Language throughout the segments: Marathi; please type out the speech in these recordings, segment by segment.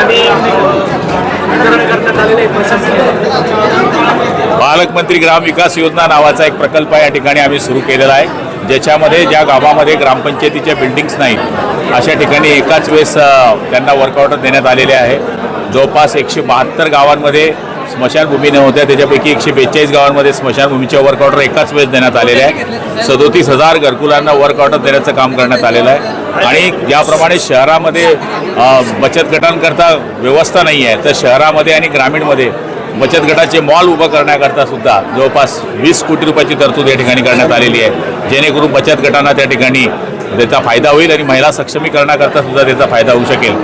ठिकाणी वितरण करण्यात आलेले पालकमंत्री ग्राम विकास योजना नावाचा एक प्रकल्प या ठिकाणी आम्ही सुरू केलेला आहे. ज्याच्यामध्ये ज्या गावामध्ये ग्रामपंचायतीच्या बिल्डिंग्स नाहीत अशा ठिकाणी एकाच वेळेस त्यांना वर्कआउट देण्यात आलेले आहे. जवळपास एकशे बहात्तर गावांमध्ये स्मशानभूमी नव्हत्या त्याच्यापैकी एकशे बेचाळीस गावांमध्ये स्मशानभूमीच्या वर्क ऑर्डर एकाच वेळेस देण्यात आलेले आहे सदोतीस हजार घरकुलांना वर्क ऑर्डर देण्याचं काम करण्यात आलेलं आहे. आणि ज्याप्रमाणे शहरामध्ये बचत गटांकरता व्यवस्था नाही आहे तर शहरामध्ये आणि ग्रामीणमध्ये बचत गटाचे मॉल उभं करण्याकरता सुद्धा जवळपास वीस कोटी रुपयाची तरतूद या ठिकाणी करण्यात आलेली आहे. जेणेकरून बचत गटांना त्या ठिकाणी त्याचा फायदा होईल आणि महिला सक्षमीकरणाकरता सुद्धा त्याचा फायदा होऊ शकेल.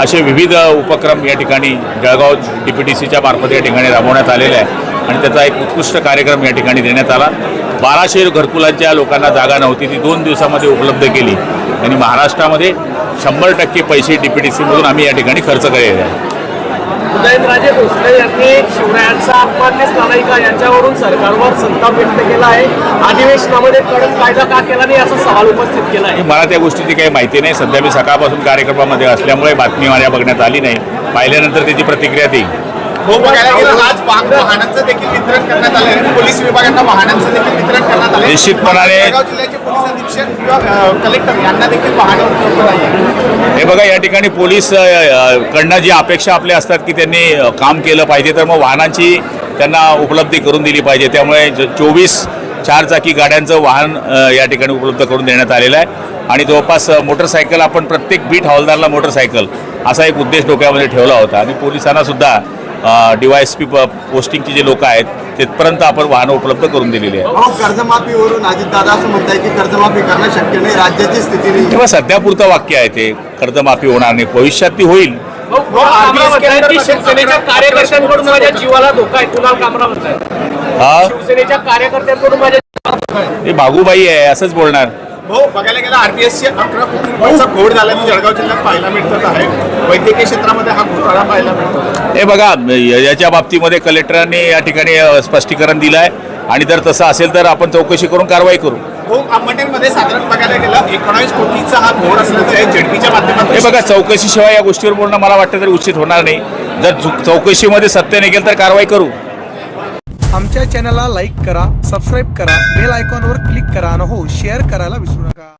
असे विविध उपक्रम या ठिकाणी जळगाव डी पी टी सीच्या मार्फत या ठिकाणी राबवण्यात आलेले आहे. आणि त्याचा एक उत्कृष्ट कार्यक्रम या ठिकाणी देण्यात आला. बाराशे घरकुलांच्या लोकांना जागा नव्हती ती दोन दिवसामध्ये उपलब्ध केली. आणि महाराष्ट्रामध्ये शंभर टक्के पैसे डी पी टी सीमधून आम्ही या ठिकाणी खर्च केलेले आहे. उदयनराजे भोसले यांनी शिवरायांचा अपमान्य स्थानिका यांच्यावरून सरकारवर संताप व्यक्त केला आहे. अधिवेशनामध्ये कडक कायदा का केला नाही असा सवाल उपस्थित केला आहे. मला त्या गोष्टीची काही माहिती नाही. सध्या मी सकाळपासून कार्यक्रमामध्ये असल्यामुळे बातमी माझ्या बघण्यात आली नाही. पाहिल्यानंतर त्याची प्रतिक्रिया देईल हो बघायला गेलं आज वाहन वाहनांचं देखील वितरण करण्यात आलं आहे पोलीस विभागांना वाहनांचं देखील वितरण करण्यात आलं. निश्चितपणाने- जळगाव किंवा कलेक्टर यांना देखील वाहनं उपलब्ध नाही हे बघा या ठिकाणी पोलीस कडनं जी अपेक्षा आपल्या असतात की त्यांनी काम केलं पाहिजे तर मग वाहनांची त्यांना उपलब्धी करून दिली पाहिजे. त्यामुळे चोवीस चारचाकी गाड्यांचं वाहन या ठिकाणी उपलब्ध करून देण्यात आलेलं आहे. आणि जवळपास मोटरसायकल आपण प्रत्येक बीट हवालदारला मोटरसायकल असा एक उद्देश डोक्यामध्ये ठेवला होता. आणि पोलिसांना सुद्धा डीवायएस पी पोस्टिंगची जे लोक आहेत तिथपर्यंत आपण वाहनं उपलब्ध करून दिलेली आहे कर्जमाफीवरून अजितदादा असं म्हणताय की कर्जमाफी करणं शक्य नाही राज्याची स्थिती नाही. तेव्हा सध्या पुरतं वाक्य आहे ते कर्जमाफी होणार नाही भविष्यात ती होईल. शिवसेनेच्या कार्यकर्त्यांकडून माझ्या जीवाला धोका आहे कुणाल कामरा म्हणताय? हा? शिवसेनेच्या कार्यकर्त्यांकडून माझ्या हे भागूबाई आहे असंच बोलणार. हो बघायला गेलं आरपीएसचे अकरा कोटी रुपयाचा घोड झाल्याचं जळगाव जिल्ह्यात पाहायला मिळत आहे. वैद्यकीय क्षेत्रामध्ये हा घोटाळा पाहायला मिळतो. हे बघा य- याच्या बाबतीमध्ये कलेक्टरांनी या ठिकाणी स्पष्टीकरण दिलं आहे आणि जर तसं असेल तर आपण चौकशी करून कारवाई करू. हो अंबटेमध्ये साधारण बघायला गेलं एकोणावीस कोटीचा हा असल्याचं माध्यमातून हे बघा चौकशीशिवाय या गोष्टीवर बोलणं मला वाटतं तरी उचित होणार नाही. जर चौकशीमध्ये सत्य निघेल तर कारवाई करू. आमच्या चॅनलला लाईक करा सबस्क्राईब करा बेल आयकॉनवर क्लिक करा आणि हो शेअर करायला विसरू नका.